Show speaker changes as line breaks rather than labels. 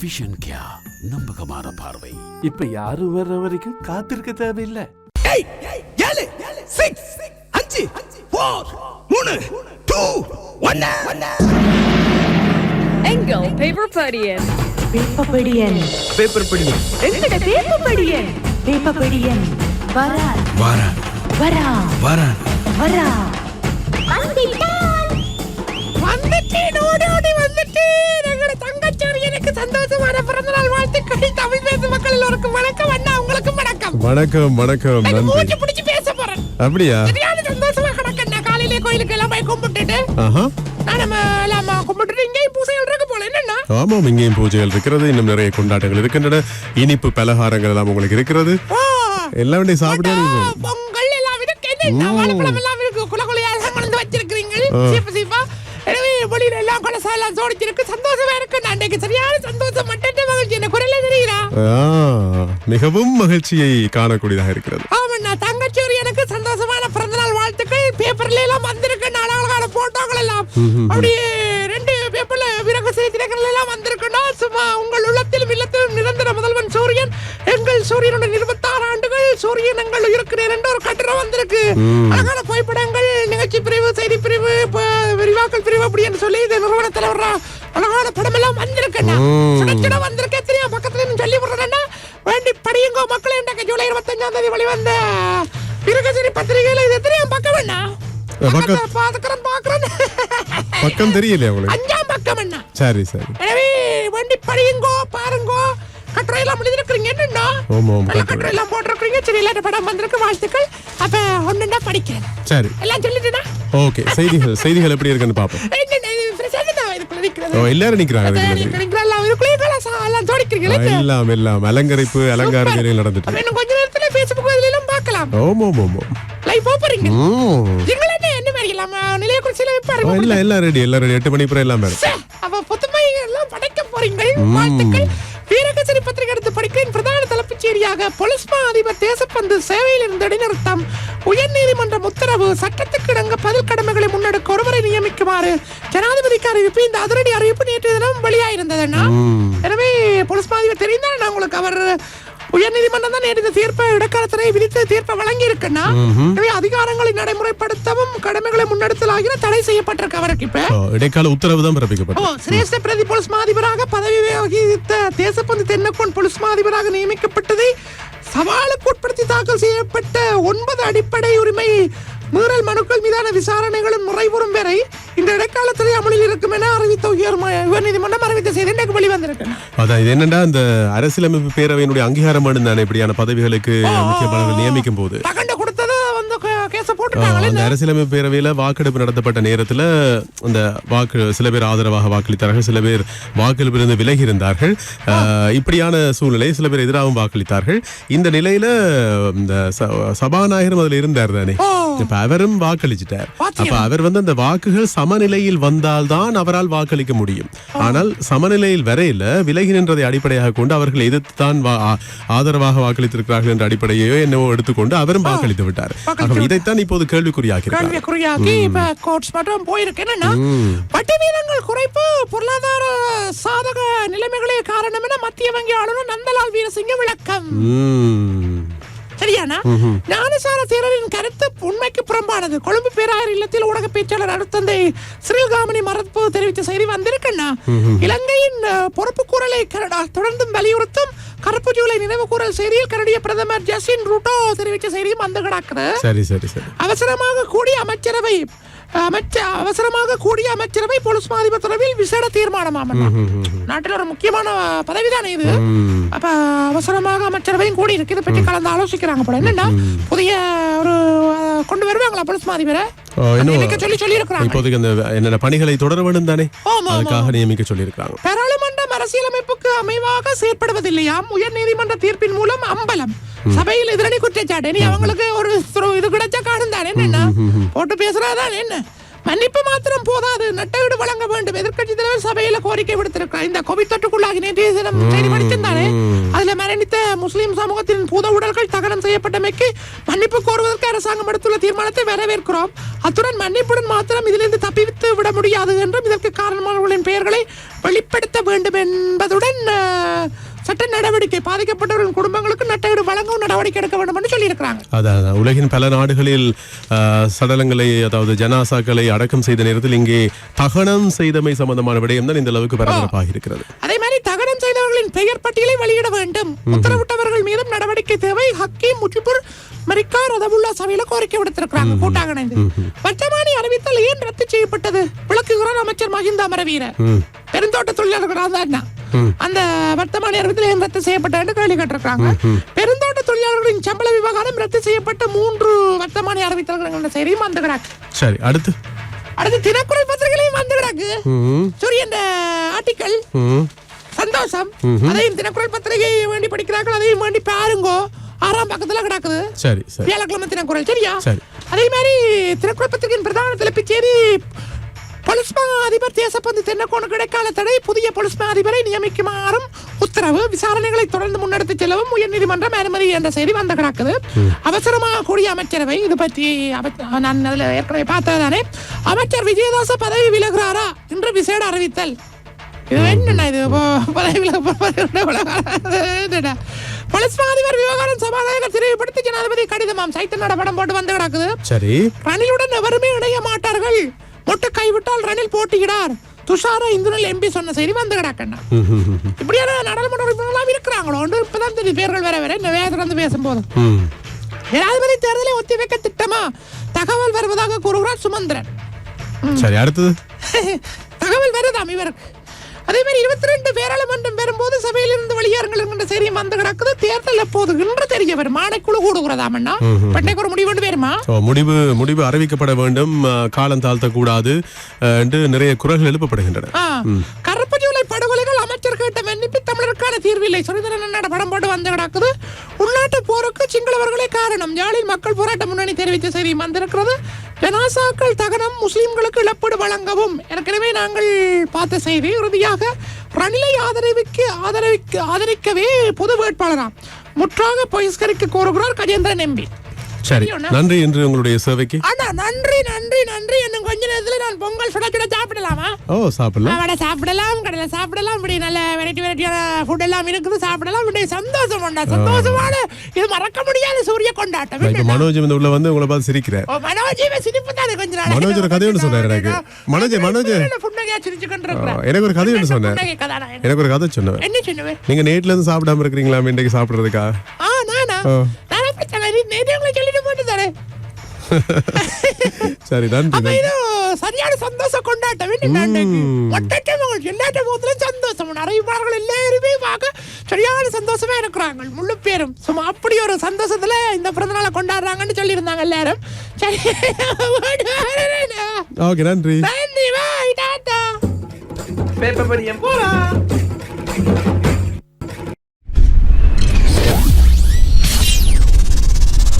Vision கியா நம்பகமான பார்வை.
இப்ப யாரும் வர்ற வரைக்கும் காத்திருக்க தேவையில்லை.
ஏழு சிக்ஸ் அஞ்சு ஃபோர் மூணு டூ ஒன்னு
எங்கள் பேப்பர் படியன்?
பேப்பர் படி
எங்கட வேப்பப்படியன் வேப்பப்படியன் வரா.
வாரா.
வரா.
வாரா.
வரா.
வந்துட்டேன். ஓடி ஓடி வந்துட்டேன் எங்களோட தங்கச்சாரி எனக்கு சந்தோஷமான பிறந்தநாள் வாழ்த்துக்கள். தமிழ் பேசும் மக்கள் எல்லோருக்கும் வணக்கம் அண்ணா உங்களுக்கும் வணக்கம்.
வணக்கம் வணக்கம்
எனக்கு
நன்றி.
மூச்சு பிடிச்சு பேச போறேன்.
அப்படியா?
சரியான சந்தோஷமா கிடக்கண்ணா காலையிலே கோயிலுக்கு எல்லாம் போய் கும்பிட்டுட்டு
ஆஹா.
நான் நம்ம எல்லாம் கும்பிட்டுட்டு இங்கேயும் பூசைகள் இருக்க போல. என்னண்ணா
ஆமாம் இங்கேயும் பூஜைகள் இருக்கிறது. இன்னும் நிறைய கொண்டாட்டங்கள் இருக்கின்றன. இனிப்பு பலகாரங்கள் எல்லாம் உங்களுக்கு இருக்கிறது. எல்லாம் சாப்பிட்டே.
பொங்கல் எல்லாம் இருக்கு. கொண்டு வச்சிருக்கிறீங்க எல்லாம் சோடிச்சிருக்கு சந்தோஷமா இருக்கு நான் அன்னைக்கு சரியான சந்தோஷம் மட்டற்ற மகிழ்ச்சி. என்ன குரல்ல தெரியுறா
மிகவும் மகிழ்ச்சியை காணக்கூடியதாக இருக்கிறது.
ஆமாண்ணா தங்கச்சோரி எனக்கு சந்தோஷமான பிறந்தநாள் வாழ்த்துக்கள். பேப்பர்ல எல்லாம் வந்திருக்கு. நல்ல அழகான போட்டோகள் எல்லாம். அப்படியே ரெண்டு பேப்பர்ல விரக செய்திகள் எல்லாம் வந்திருக்குன்னா சும்மா உங்கள் உள்ளத்திலும் இல்லத்திலும் நிரந்தர முதல்வன் சூரியன் எங்கள் சூரியனுடைய இருபத்தாறு ஆண்டுகள் சூரியன் எங்கள் இருக்கிறேன் என்று ஒரு கட்டுரை வந்திருக்கு. அழகான புகைப்படங்கள் நிகழ்ச்சி பிரிவு செய்தி பிரிவு விரிவாக்கல் பிரிவு அப்படின்னு சொல்லி இந்த நிறுவன தலைவர் அழகான படம் எல்லாம் வந்திருக்குண்ணா
ம்.
சுட சுட வந்திருக்கு. எத்தனையோ பக்கத்துல சொல்லி விடுறேன்னா வேண்டி படியுங்கோ மக்களே. இன்றைக்கு ஜூலை இருபத்தஞ்சாம் தேதி வெளிவந்த இருக்கசரி பத்திரிகையில இது எத்தனையோ பக்கம் என்ன
பக்கம்.
பாத்துக்கிறேன் பாக்குறேன்.
பக்கம் தெரியலையா உங்களுக்கு?
அஞ்சாம் பக்கம் என்ன
சரி சரி.
எனவே வேண்டி படியுங்கோ பாருங்கோ. கட்டுரை எல்லாம் எழுதிருக்கிறீங்க என்னன்னா நல்ல
கட்டுரை.
எல்லாம் போட்டிருக்கிறீங்க. சரி இல்லாட்ட படம் வந்திருக்கு வாழ்த்துக்கள். அப்ப ஒண்ணுன்னா படிக்கிறேன்.
சரி.
எல்லாம் சொல்லிட்டுனா
ஓகே செய்திகள் செய்திகள் எப்படி இருக்குன்னு ஓ எல்லாரும்
எல்லாம் எல்லாம்
அலங்கரிப்பு அலங்கார வேலைகள் நடந்துட்டு.
இன்னும் கொஞ்ச நேரத்துல பேஸ்புக் இதுல எல்லாம் பார்க்கலாம்
ஓம் ஓம்
லைவ் போறீங்க
ம்.
நீங்களே என்ன மாதிரி எல்லாம் நிலைய குறிச்சில
ஆ,
வைப்பாருங்க
எல்லாம் எல்லாம் ரெடி எல்லாம் ரெடி எட்டு மணி அப்புறம் எல்லாம் மேடம்
அப்ப புதுமை எல்லாம் படைக்க போறீங்க. வாழ்த்துக்கள். செய்தியாக பொலிஸ்மா அதிபர் தேசப்பந்து சேவையில் இருந்து இடைநிறுத்தம். உயர்நீதிமன்றம் உத்தரவு சட்டத்துக்கு இணங்க பதில் கடமைகளை முன்னெடுக்க ஒருவரை நியமிக்குமாறு ஜனாதிபதிக்கு அறிவிப்பு. இந்த அதிரடி அறிவிப்பு நேற்று தினம் வெளியாயிருந்ததுன்னா எனவே பொலிஸ் அதிபர் தெரிந்தானே நான் உங்களுக்கு அவர் உயர்நீதிமன்றம் தான் நேற்று தீர்ப்பை இடைக்காலத்தினை விதித்து தீர்ப்பை வழங்கி இருக்குன்னா அதிகாரங்களை நடைமுறைப்படுத்தவும் கடமைகளை முன்னெடுத்தல் ஆகிய தடை செய்யப்பட்டிருக்கு அவருக்கு இப்ப.
இடைக்கால உத்தரவு தான் பிறப்பிக்கப்பட்டது.
சிரேஷ்ட பிரதி போலீஸ் மாதிபராக பதவி வகித்த தேசப்பந்து தென்னக்கோன் போலீஸ் மாதிபராக நியமிக்கப்பட்டதை சவாலுக்கு உட்படுத்தி தாக்கல் செய்யப்பட்ட ஒன்பது அடிப்படை உரிமை மீறல் மனுக்கள் மீதான விசாரணைகளும் நிறைவுறும் வரை இந்த இடைக்காலத்திலே அமலில் இருக்கும் என அறிவித்த உயர் உயர்நீதிமன்றம் அறிவித்த செய்தி இன்றைக்கு வெளிவந்திருக்கு.
அதான் இது என்னன்னா இந்த அரசியலமைப்பு பேரவையினுடைய அங்கீகாரம் தானே இப்படியான பதவிகளுக்கு முக்கியமானவர்கள் நியமிக்கும் போது.
போட்டுட்டாங்களே
அந்த அரசியலமைப்பு பேரவையில வாக்கெடுப்பு நடத்தப்பட்ட நேரத்துல அந்த வாக்கு சில பேர் ஆதரவாக வாக்களித்தார்கள் சில பேர் வாக்களிப்பிலிருந்து விலகி இருந்தார்கள் இப்படியான சூழ்நிலை சில பேர் எதிராகவும் வாக்களித்தார்கள். இந்த நிலையில இந்த சபாநாயகரும் அதுல இருந்தார் தானே? இப்ப அவரும் வாக்களிச்சிட்டார். அப்ப அவர் வந்து அந்த வாக்குகள் சமநிலையில் வந்தால்தான் அவரால் வாக்களிக்க முடியும். ஆனால் சமநிலையில் வரையில விலகி நின்றதை அடிப்படையாக கொண்டு அவர்கள் எதிர்த்து தான் ஆதரவாக வாக்களித்திருக்கிறார்கள் என்ற அடிப்படையோ என்னவோ எடுத்துக்கொண்டு அவரும் வாக்களித்து விட்டார். இதைத்தான் இப்போது கேள்விக்குறியாக்கிறார்
கேள்வியை குறியாக்கி இப்ப கோர்ட்ஸ் மட்டும் போயிருக்கு. என்னன்னா வட்டி வீதங்கள் குறைப்பு பொருளாதார சாதக நிலைமைகளே காரணம் என மத்திய வங்கி ஆளுநர் நந்தலால் வீரசிங்க விளக்கம். சரியானா? ஞானசார தேரரின் கருத்து உண்மைக்கு புறம்பானது. கொழும்பு பேராயர் இல்லத்தில் ஊடக பேச்சாளர் அருத்தந்தை ஸ்ரீகாமணி மரப்பு தெரிவித்த செய்தி வந்திருக்குன்னா இலங்கையின் பொறுப்பு கூறலை கனடா தொடர்ந்தும் வலியுறுத்தும் கருப்பு ஜூலை நினைவு கூறல் செய்தியில் கனடிய பிரதமர் ஜஸ்டின் ரூட்டோ தெரிவித்த செய்தியும் வந்து கிடக்குது.
சரி சரி சரி.
அவசரமாக கூடிய அமைச்சரவை அமைச்ச அவசரமாக கூடிய அமைச்சரவை போலீஸ் மாதிபர் தொடர்பில் விசேட தீர்மானமாம் நாட்டில் ஒரு முக்கியமான பதவிதானே இது. அப்ப அவசரமாக அமைச்சரவையும் கூடி இருக்கு. இதை பற்றி கலந்து ஆலோசிக்கிறாங்க போல. என்னன்னா புதிய ஒரு கொண்டு வருவாங்களா போலீஸ் மாதிபரை சொல்லி சொல்லி இருக்கிறாங்க
இப்போதைக்கு அந்த என்னென்ன பணிகளை தொடர வேண்டும் தானே? அதுக்காக நியமிக்க சொல்லியிருக்காங்க
பாராளுமன்றம் அரசியலமைப்புக்கு அமைவாக செயற்படுவதில்லையாம். உயர் நீதிமன்ற தீர்ப்பின் மூலம் அம்பலம். சபையில் எதிரணி குற்றச்சாட்டு. நீ அவங்களுக்கு ஒரு இது கிடைச்சா காணும் தானே என்ன? போட்டு பேசுறாதான் என்ன? மன்னிப்பு மாத்திரம் போதாது. நட்டஈடு வழங்க வேண்டும். எதிர்க்கட்சி தலைவர் சபையில கோரிக்கை விடுத்திருக்கிறார். இந்த கோவிட் தொற்றுக்குள்ளாகி நேற்றைய தினம் செய்தி படித்திருந்தானே அதுல மரணித்த முஸ்லிம் சமூகத்தின் பூத உடல்கள் தகனம் செய்யப்பட்டமைக்கு மன்னிப்பு கோருவதற்கு அரசாங்கம் எடுத்துள்ள தீர்மானத்தை வரவேற்கிறோம். அத்துடன் மன்னிப்புடன் மாத்திரம் இதிலிருந்து தப்பித்து விட முடியாது என்றும் இதற்கு காரணமானவர்களின் பெயர்களை வெளிப்படுத்த வேண்டும் என்பதுடன் அஹ், நடவடிக்கை பாதிக்கப்பட்டவர்களின் குடும்பங்களுக்கு நட்டஈடு வழங்கவும் நடவடிக்கை எடுக்க வேண்டும் என்று சொல்லியிருக்கிறாங்க.
அதான். உலகின் பல நாடுகளில் சடலங்களை அதாவது ஜனாசாக்களை அடக்கம் செய்த நேரத்தில் இங்கே தகனம் செய்தமை சம்பந்தமான விடயம் தான் இந்த அளவுக்கு பரபரப்பாக இருக்கிறது
அதே மாதிரி தகனம் செய்தவர்களின் பெயர் பட்டியலை வெளியிட வேண்டும். உத்தரவிட்டவர்கள் மீதும் நடவடிக்கை தேவை. ஹக்கீம் முஜிபுர் மரிக்கா ரதமுல்லா சபையில கோரிக்கை விடுத்திருக்கிறாங்க. கூட்டாக இணைந்து வர்த்தமானி அறிவித்தல் ஏன் ரத்து செய்யப்பட்டது? விளக்குகிறார் அமைச்சர் மஹிந்த அமரவீர
ம்.
பெருந்தோட்ட தொழிலாளர்கள் தான்? அந்த வர்த்தமானி ஏன் ரத்து செய்யப்பட்டது கேள்வி கேட்டிருக்காங்க பெருந்தோட்ட தொழிலாளர்களின் சம்பள விவகாரம் ரத்து செய்யப்பட்ட மூன்று வர்த்தமானி அறிவித்தல்கள் என்ற செய்தியும் வந்து கிடக்கு
சரி அடுத்து?
அடுத்து தினக்குரல் பத்திரிகையிலையும் வந்து கிடக்கு
ம்,
சூரியன் ஆர்டிக்கல். சந்தோஷம் அதையும் தினக்குரல் பத்திரிகை வேண்டி படிக்கிறார்கள் அதையும் வேண்டி பாருங்கோ. ஆறாம் பக்கத்துல கிடக்குது.
சரி சரி.
வியாழக்கிழமை தினக்குரல் சரியா?
சரி.
அதே மாதிரி தினக்குரல் பத்திரிகையின் பிரதான தலைப்புச் பொலிஸ்மா அதிபர் தேசப்பந்து தென்னக்கோணுக்கு இடைக்கால தடை புதிய பொலிஸ்மா அதிபரை நியமிக்குமாறும் உத்தரவு. விசாரணைகளை தொடர்ந்து முன்னெடுத்து செல்லவும் உயர்நீதிமன்றம் அனுமதி என்ற செய்தி வந்து கிடக்குது அவசரமாக கூடிய அமைச்சரவை இது பற்றி நான் அதுல ஏற்கனவே பார்த்ததானே அமைச்சர் விஜயதாச பதவி விலகுறாரா என்று விசேட அறிவித்தல். இது என்னண்ணா இது? பதவி விலக பொலிஸ் அதிபர் விவகாரம் சபாநாயகர் தெளிவுபடுத்தி ஜனாதிபதி கடிதமாம். சைத்தனோட படம் போட்டு வந்து கிடக்குது.
சரி.
ரணிலுடன் எவருமே இணைய மாட்டார்கள். மொட்டை கைவிட்டால் ரணில் போட்டியிடார். துஷார இந்துனில் எம்பி சொன்ன செய்தி வந்து கிடக்கண்ணா. இப்படியான நாடாளுமன்ற உறுப்பினர்களாம் இருக்கிறாங்களோ? ஒன்று இப்பதான் தெரியும் பேர்கள் வேற வேற. இந்த வேதம் வந்து பேசும்போது. ஜனாதிபதி தேர்தலை ஒத்திவைக்க திட்டமா? தகவல் வருவதாக கூறுகிறார் சுமந்திரன்.
சரி அடுத்தது?
தகவல் வருதாம் இவருக்கு? அதே மாதிரி இருபத்தி ரெண்டு பேராளுமன்றம் வரும்போது சபையில் இருந்து வெளியேறுங்கள் என்கிற செய்தி வந்து கிடக்குது. தேர்தல் எப்போது? இன்று தெரிய வரும் ஆணைக்குழு கூடுகிறதாமண்ணா? பட்டைக்கு ஒரு முடிவு வருமா
முடிவு முடிவு அறிவிக்கப்பட வேண்டும். காலம் தாழ்த்த கூடாது ஆ, என்று நிறைய குரல்கள் எழுப்பப்படுகின்றன.
கருப்பு ஜூலை படுகொலைகள் அமைச்சர் கேட்ட மன்னிப்பு தமிழருக்கான தீர்வில்லை. சுரேந்திரன் படம் போட்டு வந்து கிடக்குது. உள்நாட்டு போருக்கு சிங்களவர்களே காரணம். யாழில் மக்கள் போராட்ட முன்னணி தெரிவித்த செய்தி வந்திருக்கிறது. ஜனாசாக்கள் தகனம் முஸ்லிம்களுக்கு இழப்பீடு வழங்கவும். ஏற்கனவே நாங்கள் பார்த்த செய்தி இறுதியாக ரணிலை ஆதரவிக்கு ஆதரவிக்கு ஆதரிக்கவே பொது வேட்பாளராம் முற்றாக பகிஷ்கரிக்க கோருகிறார் கஜேந்திரன் எம்பி.
சரி. நன்றி. என்று உங்களுடைய சேவைக்கு.
அண்ணா நன்றி நன்றி. இன்னும் கொஞ்ச நேரத்துல நான் பொங்கல் சுட சுட சாப்பிடலாமா?
ஓ சாப்பிடலாம்.
வடை சாப்பிடலாம் கடலை சாப்பிடலாம் இப்படி நல்ல வெரைட்டி வெரைட்டியான ஃபுட் எல்லாம் இருக்குது சாப்பிடலாம். இப்படி சந்தோஷம் உண்டா? சந்தோஷமான இது மறக்க முடியாத சூரிய கொண்டாட்டம்.
இப்ப மனோஜ் இந்த உள்ள வந்து உங்களை பார்த்து சிரிக்கிறேன்
ஓ, மனோஜீவ சிரிப்பு தானே கொஞ்ச நாள்?
மனோஜ் ஒரு கதை ஒன்று சொன்னாரு எனக்கு. மனோஜ், மனோஜ். எனக்கு ஒரு கதை ஒன்று சொன்னேன்? எனக்கு ஒரு கதை சொன்னேன்.
என்ன சொன்னவன்
நீங்க நேட்ல இருந்து சாப்பிடாம இருக்கிறீங்களா இன்றைக்கு சாப்பிடுறதுக்கா
ஆ நானா
ஆ.
நான் அப்படி தலை நேற்று உங்களை சொல்லிட்டு போட்டு தரேன்
சரி நன்றி
சரியான சந்தோஷம் கொண்டாட்டம் ஒட்டற்ற மகள் எல்லாட்ட முகத்திலும் சந்தோஷம். அறிவிப்பாளர்கள் எல்லாருமே பார்க்க சரியான சந்தோஷமா இருக்கிறாங்க முழு பேரும். சும்மா அப்படி ஒரு சந்தோஷத்துல இந்த பிறந்த நாளை கொண்டாடுறாங்கன்னு சொல்லியிருந்தாங்க எல்லாரும். சரி
ஓகே நன்றி.
நன்றி பாய் டாட்டா
பேப்பர் படியம் போலாம்.